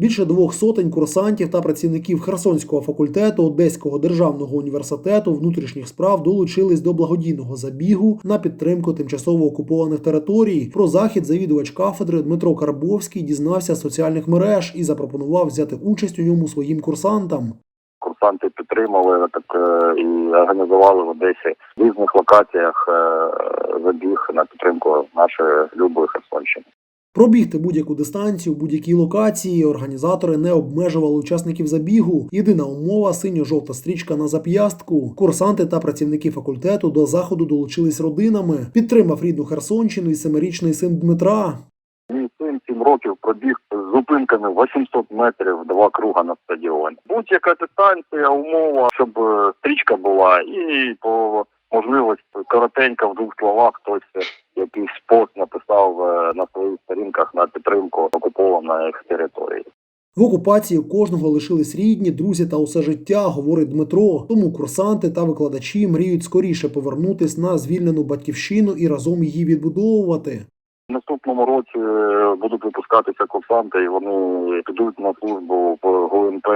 Більше двох сотень курсантів та працівників Херсонського факультету Одеського державного університету внутрішніх справ долучились до благодійного забігу на підтримку тимчасово окупованих територій. Про захід завідувач кафедри Дмитро Карбовський дізнався з соціальних мереж і запропонував взяти участь у ньому своїм курсантам. курсанти підтримали так е, і організували в Одесі в різних локаціях е, забіг на підтримку нашої любої Херсонщини. Пробігти будь-яку дистанцію будь-якій локації організатори не обмежували учасників забігу. Єдина умова синьо-жовта стрічка на зап'ястку. Курсанти та працівники факультету до заходу долучились родинами. Підтримав рідну Херсонщину і семирічний син Дмитра. Мій син 7 років пробіг з зупинками 800 метрів два круга на стадіоні. Будь-яка дистанція, умова, щоб е, стрічка була, і по можливості коротенько в двох словах хтось е, якийсь пост написав е, на підтримку окупованих територій. В окупації кожного лишились рідні, друзі та усе життя, говорить Дмитро. Тому курсанти та викладачі мріють скоріше повернутись на звільнену батьківщину і разом її відбудовувати. В наступному році е, будуть випускатися курсанти, і вони підуть на службу в ГУНП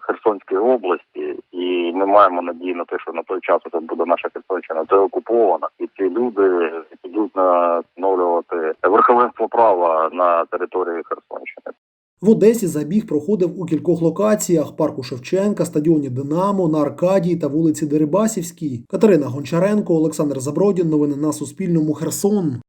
Херсонської області. І ми маємо надію на те, що на той час вже буде наша Херсонщина деокупована, і ці люди підуть на встановлювати верховенство права на території Херсонщини. В Одесі забіг проходив у кількох локаціях: парку Шевченка, стадіоні Динамо, на Аркадії та вулиці Дерибасівській. Катерина Гончаренко, Олександр Забродін. Новини на Суспільному. Херсон.